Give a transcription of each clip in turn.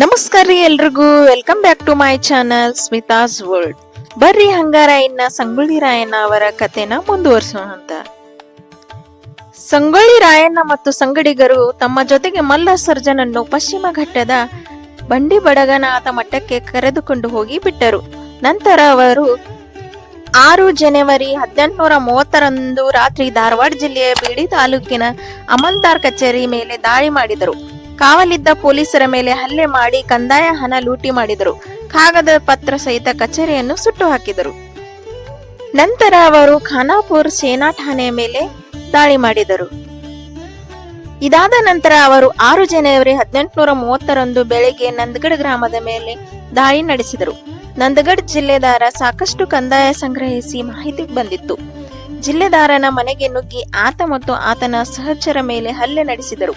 ನಮಸ್ಕಾರ ರೀ ಎಲ್ರಿಗೂ. Welcome back to my channel Smitha's world ಬರ್ರಿ ಹಂಗಾರ ಇನ್ನ ಸಂಗೊಳ್ಳಿ ರಾಯಣ್ಣ ಅವರ ಕಥೆನ ಮುಂದುವರಿಸೋಣ ಅಂತ. ಸಂಗೊಳ್ಳಿ ರಾಯಣ್ಣ ಮತ್ತು ಸಂಗಡಿಗರು ತಮ್ಮ ಜೊತೆಗೆ ಮಲ್ಲ ಸರ್ಜನನ್ನು ಪಶ್ಚಿಮ ಘಟ್ಟದ ಬಂಡಿ ಬಡಗನಾಥ ಮಠಕ್ಕೆ ಕರೆದುಕೊಂಡು ಹೋಗಿ ಬಿಟ್ಟರು. ನಂತರ ಅವರು ಆರು ಜನವರಿ ಹದಿನೆಂಟುನೂರ ಮೂವತ್ತರಂದು ರಾತ್ರಿ ಧಾರವಾಡ ಜಿಲ್ಲೆಯ ಬೀಡಿ ತಾಲೂಕಿನ ಅಮಲ್ದಾರ್ ಕಚೇರಿ ಮೇಲೆ ದಾಳಿ ಮಾಡಿದರು. ಕಾವಲಿದ್ದ ಪೊಲೀಸರ ಮೇಲೆ ಹಲ್ಲೆ ಮಾಡಿ ಕಂದಾಯ ಹಣ ಲೂಟಿ ಮಾಡಿದರು. ಕಾಗದ ಪತ್ರ ಸಹಿತ ಕಚೇರಿಯನ್ನು ಸುಟ್ಟು ಹಾಕಿದರು ನಂತರ ಅವರು ಖಾನಾಪುರ್ ಸೇನಾ ಠಾಣೆಯ ಮೇಲೆ ದಾಳಿ ಮಾಡಿದರು. ಇದಾದ ನಂತರ ಅವರು ಆರು ಜನವರಿ ಹದಿನೆಂಟುನೂರ ಮೂವತ್ತರಂದು ಬೆಳಿಗ್ಗೆ ನಂದಗಡ್ ಗ್ರಾಮದ ಮೇಲೆ ದಾಳಿ ನಡೆಸಿದರು. ನಂದಗಡ್ ಜಿಲ್ಲೆದಾರ ಸಾಕಷ್ಟು ಕಂದಾಯ ಸಂಗ್ರಹಿಸಿ ಮಾಹಿತಿ ಬಂದಿತ್ತು. ಜಿಲ್ಲೆದಾರನ ಮನೆಗೆ ನುಗ್ಗಿ ಆತ ಮತ್ತು ಆತನ ಸಹಚರ ಮೇಲೆ ಹಲ್ಲೆ ನಡೆಸಿದರು.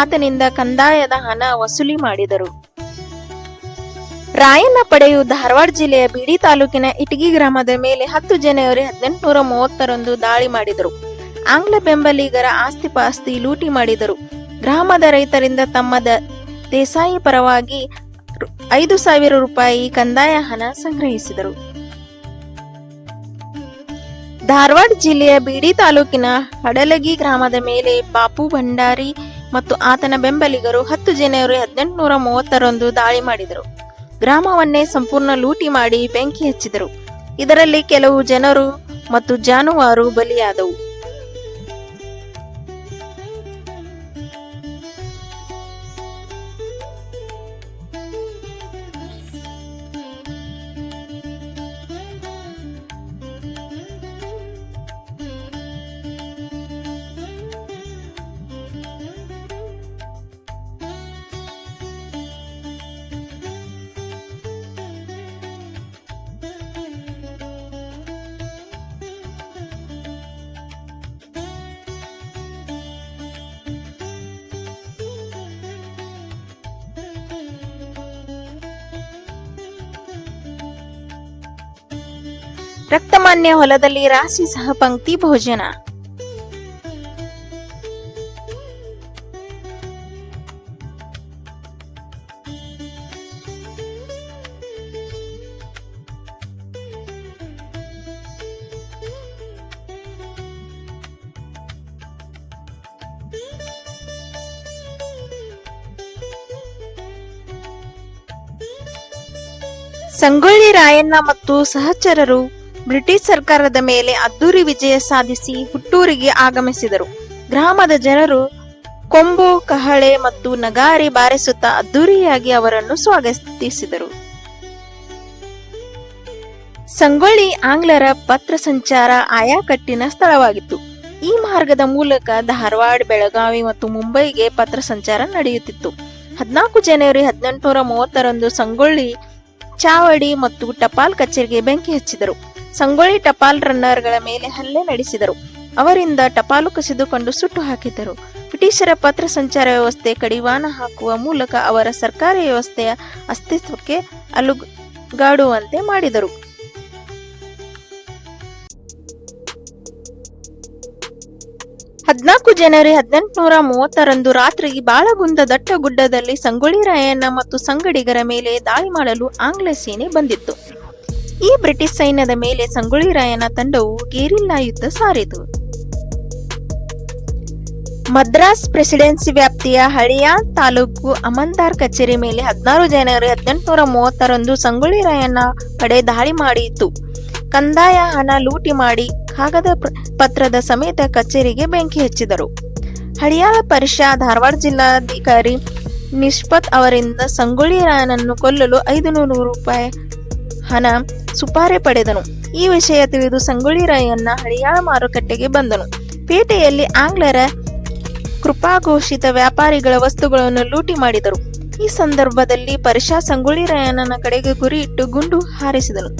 ಆತನಿಂದ ಕಂದಾಯದ ಹಣ ವಸೂಲಿ ಮಾಡಿದರು. ರಾಯಣ್ಣ ಪಡೆಯು ಧಾರವಾಡ ಜಿಲ್ಲೆಯ ಬಿಡಿ ತಾಲೂಕಿನ ಇಟಗಿ ಗ್ರಾಮದ ಮೇಲೆ ಹತ್ತು ಜನವರಿ ಹದಿನೆಂಟುನೂರ ಮೂವತ್ತರಂದು ದಾಳಿ ಮಾಡಿದರು. ಆಂಗ್ಲ ಬೆಂಬಲಿಗರ ಆಸ್ತಿ ಪಾಸ್ತಿ ಲೂಟಿ ಮಾಡಿದರು. ಗ್ರಾಮದ ರೈತರಿಂದ ತಮ್ಮ ದೇಸಾಯಿ ಪರವಾಗಿ ಐದು ಸಾವಿರ ರೂಪಾಯಿ ಕಂದಾಯ ಹಣ ಸಂಗ್ರಹಿಸಿದರು. ಧಾರವಾಡ ಜಿಲ್ಲೆಯ ಬೀಡಿ ತಾಲೂಕಿನ ಹಡಲಗಿ ಗ್ರಾಮದ ಮೇಲೆ ಬಾಪು ಭಂಡಾರಿ ಮತ್ತು ಆತನ ಬೆಂಬಲಿಗರು ಹತ್ತು ಜನವರಿ ಹದಿನೆಂಟುನೂರ ಮೂವತ್ತರಂದು ದಾಳಿ ಮಾಡಿದರು. ಗ್ರಾಮವನ್ನೇ ಸಂಪೂರ್ಣ ಲೂಟಿ ಮಾಡಿ ಬೆಂಕಿ ಹಚ್ಚಿದರು. ಇದರಲ್ಲಿ ಕೆಲವು ಜನರು ಮತ್ತು ಜಾನುವಾರು ಬಲಿಯಾದವು. ರಕ್ತಮಾನ್ಯ ಹೊಲದಲ್ಲಿ ರಾಶಿ ಸಹ ಪಂಕ್ತಿ ಭೋಜನ. ಸಂಗೊಳ್ಳಿ ರಾಯಣ್ಣ ಮತ್ತು ಸಹಚರರು ಬ್ರಿಟಿಷ್ ಸರ್ಕಾರದ ಮೇಲೆ ಅದ್ದೂರಿ ವಿಜಯ ಸಾಧಿಸಿ ಹುಟ್ಟೂರಿಗೆ ಆಗಮಿಸಿದರು. ಗ್ರಾಮದ ಜನರು ಕೊಂಬು, ಕಹಳೆ ಮತ್ತು ನಗಾರಿ ಬಾರಿಸುತ್ತಾ ಅದ್ದೂರಿಯಾಗಿ ಅವರನ್ನು ಸ್ವಾಗತಿಸಿದರು. ಸಂಗೊಳ್ಳಿ ಆಂಗ್ಲರ ಪತ್ರ ಸಂಚಾರ ಆಯಾಕಟ್ಟಿನ ಸ್ಥಳವಾಗಿತ್ತು. ಈ ಮಾರ್ಗದ ಮೂಲಕ ಧಾರವಾಡ, ಬೆಳಗಾವಿ ಮತ್ತು ಮುಂಬೈಗೆ ಪತ್ರ ಸಂಚಾರ ನಡೆಯುತ್ತಿತ್ತು. ಹದಿನಾಲ್ಕು ಜನವರಿ ಹದಿನೆಂಟುನೂರ ಮೂವತ್ತರಂದು ಸಂಗೊಳ್ಳಿ, ಚಾವಡಿ ಮತ್ತು ಟಪಾಲ್ ಕಚೇರಿಗೆ ಬೆಂಕಿ ಹಚ್ಚಿದರು. ಸಂಗೊಳ್ಳಿ ಟಪಾಲ್ ರನ್ನರ್ಗಳ ಮೇಲೆ ಹಲ್ಲೆ ನಡೆಸಿದರು. ಅವರಿಂದ ಟಪಾಲು ಕಸಿದುಕೊಂಡು ಸುಟ್ಟು ಹಾಕಿದರು ಬ್ರಿಟಿಷರ ಪತ್ರ ಸಂಚಾರ ವ್ಯವಸ್ಥೆ ಕಡಿವಾಣ ಹಾಕುವ ಮೂಲಕ ಅವರ ಸರ್ಕಾರಿ ವ್ಯವಸ್ಥೆಯ ಅಸ್ತಿತ್ವಕ್ಕೆ ಅಲುಗಾಡುವಂತೆ ಮಾಡಿದರು. ಹದಿನಾಲ್ಕು ಜನವರಿ ಹದಿನೆಂಟುನೂರ ಮೂವತ್ತರಂದು ರಾತ್ರಿ ಬಾಳಗುಂದ ದಟ್ಟಗುಡ್ಡದಲ್ಲಿ ಸಂಗೊಳ್ಳಿ ರಾಯಣ್ಣ ಮತ್ತು ಸಂಗಡಿಗರ ಮೇಲೆ ದಾಳಿ ಮಾಡಲು ಆಂಗ್ಲ ಸೇನೆ ಬಂದಿತ್ತು. ಈ ಬ್ರಿಟಿಷ್ ಸೈನ್ಯದ ಮೇಲೆ ಸಂಗೊಳ್ಳಿ ರಾಯನ ತಂಡವು ಗೇರಿಲ್ಲಾ ಯುದ್ಧ ಸಾರಿತು. ಮದ್ರಾಸ್ ಪ್ರೆಸಿಡೆನ್ಸಿ ವ್ಯಾಪ್ತಿಯ ಹಳಿಯ ತಾಲೂಕು ಅಮಂದಾರ್ ಕಚೇರಿ ಮೇಲೆ ಹದಿನಾರು ಜನವರಿ ಹದಿನೆಂಟುನೂರ ಮೂವತ್ತರಂದು ಸಂಗೊಳ್ಳಿ ರಾಯನ ಪಡೆ ದಾಳಿ ಮಾಡಿತ್ತು. ಕಂದಾಯ ಹಣ ಲೂಟಿ ಮಾಡಿ ಕಾಗದ ಪತ್ರದ ಸಮೇತ ಕಚೇರಿಗೆ ಬೆಂಕಿ ಹಚ್ಚಿದರು. ಹಳಿಯಾಳ ಪರಿಷಾ ಧಾರವಾಡ ಜಿಲ್ಲಾಧಿಕಾರಿ ನಿಷ್ಪತ್ ಅವರಿಂದ ಸಂಗೊಳ್ಳಿ ರಾಯನನ್ನು ಕೊಲ್ಲಲು ಐದು ನೂರು ರೂಪಾಯಿ ಹಣ ಸುಪಾರೆ ಪಡೆದನು. ಈ ವಿಷಯ ತಿಳಿದು ಸಂಗೊಳ್ಳಿ ರಾಯಣ್ಣ ಹಳಿಯಾಳ ಮಾರುಕಟ್ಟೆಗೆ ಬಂದನು. ಪೇಟೆಯಲ್ಲಿ ಆಂಗ್ಲರ ಕೃಪಾಘೋಷಿತ ವ್ಯಾಪಾರಿಗಳ ವಸ್ತುಗಳನ್ನು ಲೂಟಿ ಮಾಡಿದರು. ಈ ಸಂದರ್ಭದಲ್ಲಿ ಪರಿಷಾ ಸಂಗೊಳ್ಳಿ ರಾಯಣ್ಣನ ಕಡೆಗೆ ಇಟ್ಟು ಗುಂಡು ಹಾರಿಸಿದನು.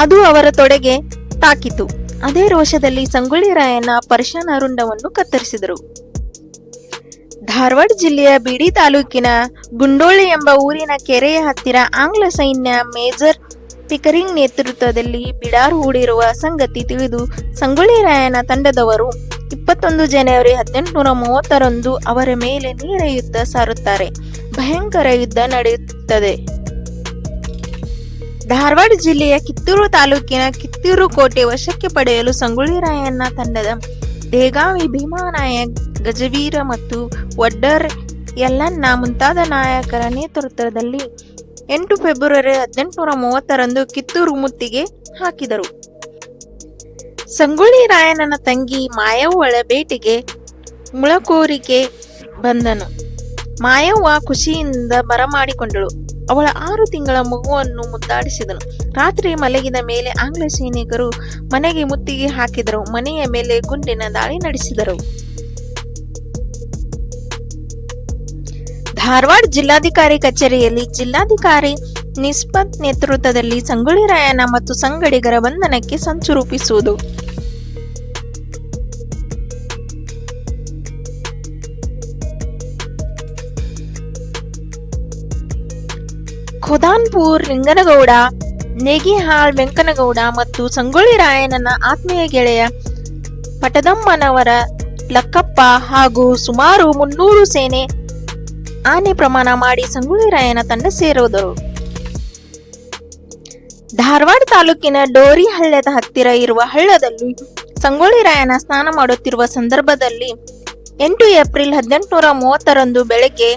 ಅದು ಅವರ ತೊಡೆಗೆ ತಾಕಿತು. ಅದೇ ರೋಷದಲ್ಲಿ ಸಂಗೊಳ್ಳಿ ರಾಯಣ್ಣ ಪರಿಶಾನ ರುಂಡವನ್ನು ಕತ್ತರಿಸಿದರು. ಧಾರವಾಡ ಜಿಲ್ಲೆಯ ಬಿಡಿ ತಾಲೂಕಿನ ಗುಂಡೋಳಿ ಎಂಬ ಊರಿನ ಕೆರೆಯ ಹತ್ತಿರ ಆಂಗ್ಲ ಸೈನ್ಯ ಮೇಜರ್ ಪಿಕರಿಂಗ್ ನೇತೃತ್ವದಲ್ಲಿ ಬಿಡಾರ್ ಹೂಡಿರುವ ಸಂಗತಿ ತಿಳಿದು ಸಂಗೊಳ್ಳಿ ರಾಯನ ತಂಡದವರು ಇಪ್ಪತ್ತೊಂದು ಜನವರಿ ಹದಿನೆಂಟುನೂರ ಮೂವತ್ತರಂದು ಅವರ ಮೇಲೆ ನೇರ ಯುದ್ಧ ಸಾರುತ್ತಾರೆ. ಭಯಂಕರ ಯುದ್ಧ ನಡೆಯುತ್ತದೆ. ಧಾರವಾಡ ಜಿಲ್ಲೆಯ ಕಿತ್ತೂರು ತಾಲೂಕಿನ ಕಿತ್ತೂರು ಕೋಟೆ ವಶಕ್ಕೆ ಪಡೆಯಲು ಸಂಗೊಳ್ಳಿ ರಾಯಣ್ಣ ತಂಡದ ದೇಗಾವಿ ಭೀಮಾನಾಯಕ್, ಗಜವೀರ ಮತ್ತು ವಡ್ಡರ್ ಎಲ್ಲನ್ನ ಮುಂತಾದ ನಾಯಕರ ನೇತೃತ್ವದಲ್ಲಿ ಎಂಟು ಫೆಬ್ರವರಿ ಹದಿನೆಂಟುನೂರ ಮೂವತ್ತರಂದು ಕಿತ್ತೂರು ಮುತ್ತಿಗೆ ಹಾಕಿದರು. ಸಂಗೊಳ್ಳಿ ರಾಯಣ್ಣನ ತಂಗಿ ಮಾಯವ್ವಳ ಭೇಟಿಗೆ ಮುಳಕೋರಿಗೆ ಬಂದನು. ಮಾಯವ್ವ ಖುಷಿಯಿಂದ ಬರಮಾಡಿಕೊಂಡಳು. ಅವಳ ಆರು ತಿಂಗಳ ಮಗುವನ್ನು ಮುದ್ದಾಡಿಸಿದನು. ರಾತ್ರಿ ಮಲಗಿದ ಮೇಲೆ ಆಂಗ್ಲ ಸೈನಿಕರು ಮನೆಗೆ ಮುತ್ತಿಗೆ ಹಾಕಿದರು. ಮನೆಯ ಮೇಲೆ ಗುಂಡಿನ ದಾಳಿ ನಡೆಸಿದರು. ಧಾರವಾಡ ಜಿಲ್ಲಾಧಿಕಾರಿ ಕಚೇರಿಯಲ್ಲಿ ಜಿಲ್ಲಾಧಿಕಾರಿ ನಿಸ್ಪತ್ ನೇತೃತ್ವದಲ್ಲಿ ಸಂಗೊಳ್ಳಿ ರಾಯಣ್ಣ ಮತ್ತು ಸಂಗಡಿಗರ ಬಂಧನಕ್ಕೆ ಸಂಚು ರೂಪಿಸುವುದು. ಖುದಾನ್ಪುರ್ ಲಿಂಗನಗೌಡ, ನೇಗಿಹಾಳ್, ವೆಂಕನಗೌಡ ಮತ್ತು ಸಂಗೊಳ್ಳಿ ರಾಯಣ್ಣನ ಆತ್ಮೀಯ ಗೆಳೆಯ ಪಟದಮ್ಮನವರ ಲಕ್ಕಪ್ಪ ಹಾಗೂ ಸುಮಾರು ಮುನ್ನೂರು ಸೇನೆ ಆನೆ ಪ್ರಮಾಣ ಮಾಡಿ ಸಂಗೊಳ್ಳಿ ರಾಯನ ತಂಡ ಸೇರೋದರು ಧಾರವಾಡ ತಾಲೂಕಿನ ಡೋರಿ ಹಳ್ಳದ ಹತ್ತಿರ ಇರುವ ಹಳ್ಳದಲ್ಲಿ ಸಂಗೊಳ್ಳಿ ರಾಯನ ಸ್ನಾನ ಮಾಡುತ್ತಿರುವ ಸಂದರ್ಭದಲ್ಲಿ ಎಂಟು ಏಪ್ರಿಲ್ ಹದಿನೆಂಟುನೂರ ಮೂವತ್ತರಂದು ಬೆಳಗ್ಗೆ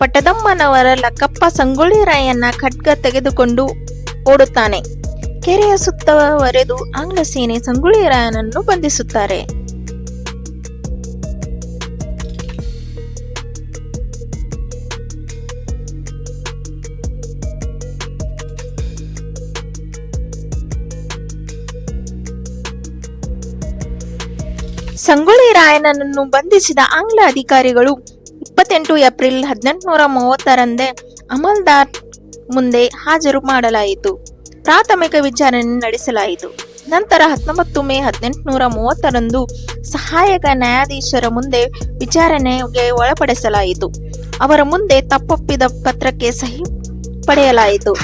ಪಟ್ಟದಮ್ಮನವರ ಲಕ್ಕಪ್ಪ ಸಂಗೊಳ್ಳಿ ರಾಯನ್ನ ಖಡ್ಗ ತೆಗೆದುಕೊಂಡು ಓಡುತ್ತಾನೆ. ಕೆರೆಯ ಸುತ್ತವರೆದು ಆಂಗ್ಲ ಸೇನೆ ಸಂಗೊಳ್ಳಿ ರಾಯನನ್ನು ಬಂಧಿಸುತ್ತಾರೆ. ಸಂಗೊಳ್ಳಿ ರಾಯನನ್ನು ಬಂಧಿಸಿದ ಆಂಗ್ಲ ಅಧಿಕಾರಿಗಳು ಇಪ್ಪತ್ತೆಂಟು ಏಪ್ರಿಲ್ ಹದಿನೆಂಟುನೂರ ಮೂವತ್ತರಂದೇ ಅಮಲ್ದಾರ್ ಮುಂದೆ ಹಾಜರು ಮಾಡಲಾಯಿತು. ಪ್ರಾಥಮಿಕ ವಿಚಾರಣೆ ನಡೆಸಲಾಯಿತು. ನಂತರ ಹತ್ತೊಂಬತ್ತು ಮೇ ಹದಿನೆಂಟುನೂರ ಮೂವತ್ತರಂದು ಸಹಾಯಕ ನ್ಯಾಯಾಧೀಶರ ಮುಂದೆ ವಿಚಾರಣೆಗೆ ಒಳಪಡಿಸಲಾಯಿತು. ಅವರ ಮುಂದೆ ತಪ್ಪೊಪ್ಪಿದ ಪತ್ರಕ್ಕೆ ಸಹಿ ಪಡೆಯಲಾಯಿತು.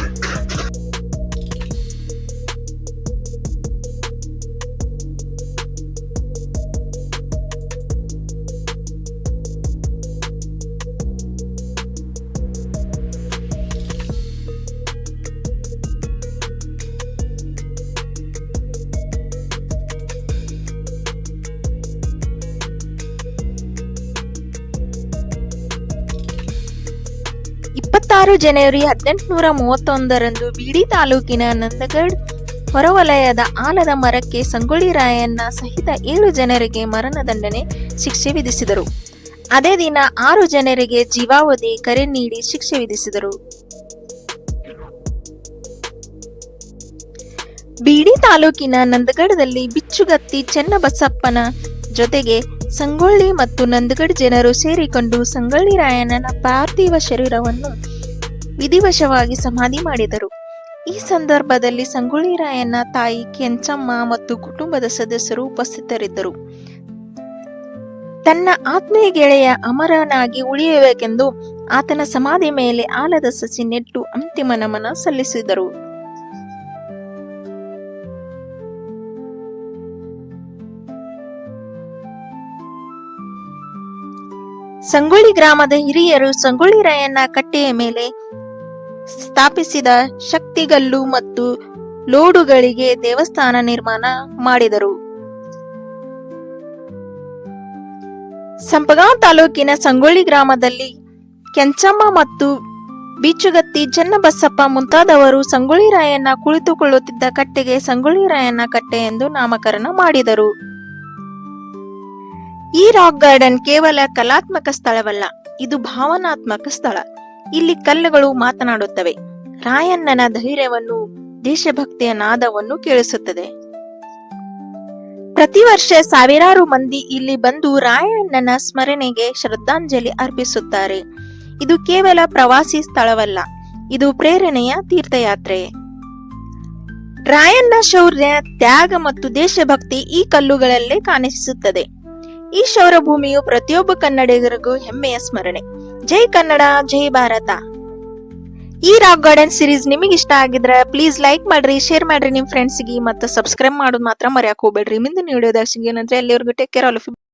ಇಪ್ಪತ್ತಾರು ಜನವರಿ ಹದಿನೆಂಟುನೂರ ಮೂವತ್ತೊಂದರಂದು ಬೀಡಿ ತಾಲೂಕಿನ ನಂದಗಡ್ ಹೊರವಲಯದ ಆಲದ ಮರಕ್ಕೆ ಸಂಗೊಳ್ಳಿ ರಾಯಣ್ಣ ಸಹಿತ ಏಳು ಜನರಿಗೆ ಮರಣದಂಡನೆ ಶಿಕ್ಷೆ ವಿಧಿಸಿದರು. ಅದೇ ದಿನ ಆರು ಜನರಿಗೆ ಜೀವಾವಧಿ ಕರೆ ನೀಡಿ ಶಿಕ್ಷೆ ವಿಧಿಸಿದರು. ಬೀಡಿ ತಾಲೂಕಿನ ನಂದಗಡದಲ್ಲಿ ಬಿಚ್ಚುಗತ್ತಿ ಚೆನ್ನಬಸಪ್ಪನ ಜೊತೆಗೆ ಸಂಗೊಳ್ಳಿ ಮತ್ತು ನಂದಗಡ್ ಜನರು ಸೇರಿಕೊಂಡು ಸಂಗೊಳ್ಳಿ ರಾಯಣ್ಣನ ಪಾರ್ಥಿವ ಶರೀರವನ್ನು ವಿಧಿವಶವಾಗಿ ಸಮಾಧಿ ಮಾಡಿದರು. ಈ ಸಂದರ್ಭದಲ್ಲಿ ಸಂಗೊಳ್ಳಿ ರಾಯಣ್ಣ, ತಾಯಿ ಕೆಂಚಮ್ಮ ಮತ್ತು ಕುಟುಂಬದ ಸದಸ್ಯರು ಉಪಸ್ಥಿತರಿದ್ದರು. ತನ್ನ ಆತ್ಮೀಯ ಗೆಳೆಯ ಅಮರನಾಗಿ ಉಳಿಯಬೇಕೆಂದು ಆತನ ಸಮಾಧಿ ಮೇಲೆ ಆಲದ ಸಸಿ ನೆಟ್ಟು ಅಂತಿಮ ನಮನ ಸಲ್ಲಿಸಿದರು. ಸಂಗೊಳ್ಳಿ ಗ್ರಾಮದ ಹಿರಿಯರು ಸಂಗೊಳ್ಳಿ ರಾಯಣ್ಣ ಕಟ್ಟೆಯ ಮೇಲೆ ಸ್ಥಾಪಿಸಿದ ಶಕ್ತಿಗಲ್ಲು ಮತ್ತು ಲೋಡುಗಳಿಗೆ ದೇವಸ್ಥಾನ ನಿರ್ಮಾಣ ಮಾಡಿದರು. ಸಂಪಗಾಂವ್ ತಾಲೂಕಿನ ಸಂಗೊಳ್ಳಿ ಗ್ರಾಮದಲ್ಲಿ ಕೆಂಚಮ್ಮ ಮತ್ತು ಬೀಚುಗತ್ತಿ ಚನ್ನಬಸಪ್ಪ ಮುಂತಾದವರು ಸಂಗೊಳ್ಳಿ ರಾಯಣ್ಣ ಕುಳಿತುಕೊಳ್ಳುತ್ತಿದ್ದ ಕಟ್ಟೆಗೆ ಸಂಗೊಳ್ಳಿ ರಾಯಣ್ಣ ಕಟ್ಟೆ ಎಂದು ನಾಮಕರಣ ಮಾಡಿದರು. ಈ ರಾಕ್ ಗಾರ್ಡನ್ ಕೇವಲ ಕಲಾತ್ಮಕ ಸ್ಥಳವಲ್ಲ, ಇದು ಭಾವನಾತ್ಮಕ ಸ್ಥಳ. ಇಲ್ಲಿ ಕಲ್ಲುಗಳು ಮಾತನಾಡುತ್ತವೆ. ರಾಯಣ್ಣನ ಧೈರ್ಯವನ್ನು, ದೇಶಭಕ್ತಿಯ ನಾದವನ್ನು ಕೇಳಿಸುತ್ತದೆ. ಪ್ರತಿ ವರ್ಷ ಸಾವಿರಾರು ಮಂದಿ ಇಲ್ಲಿ ಬಂದು ರಾಯಣ್ಣನ ಸ್ಮರಣೆಗೆ ಶ್ರದ್ಧಾಂಜಲಿ ಅರ್ಪಿಸುತ್ತಾರೆ. ಇದು ಕೇವಲ ಪ್ರವಾಸಿ ಸ್ಥಳವಲ್ಲ, ಇದು ಪ್ರೇರಣೆಯ ತೀರ್ಥಯಾತ್ರೆ. ರಾಯಣ್ಣ ಶೌರ್ಯ, ತ್ಯಾಗ ಮತ್ತು ದೇಶಭಕ್ತಿ ಈ ಕಲ್ಲುಗಳಲ್ಲೇ ಕಾಣಿಸುತ್ತದೆ. ಈ ಶೌರಭೂಮಿಯು ಪ್ರತಿಯೊಬ್ಬ ಕನ್ನಡಿಗರಿಗೂ ಹೆಮ್ಮೆಯ ಸ್ಮರಣೆ. ಜೈ ಕನ್ನಡ, ಜೈ ಭಾರತ. ಈ ರಾಕ್ ಗಾರ್ಡನ್ ಸೀರೀಸ್ ನಿಮಗೆ ಇಷ್ಟ ಆಗಿದ್ರೆ ಪ್ಲೀಸ್ ಲೈಕ್ ಮಾಡ್ರಿ ಶೇರ್ ಮಾಡ್ರಿ ನಿಮ್ ಫ್ರೆಂಡ್ಸ್ಗೆ ಮತ್ತು ಸಬ್ಸ್ಕ್ರೈಬ್ ಮಾಡೋದು ಮಾತ್ರ ಮರ್ಯಾಕ್ ಹೋಗ್ಬೇಡ್ರಿ. ಮುಂದಿನ ವಿಡಿಯೋದಾಗ ಏನಂದ್ರೆ ಎಲ್ಲಿವರೆಗೂ ಟೇಕ್ ಕೇರ್ ಆಲ್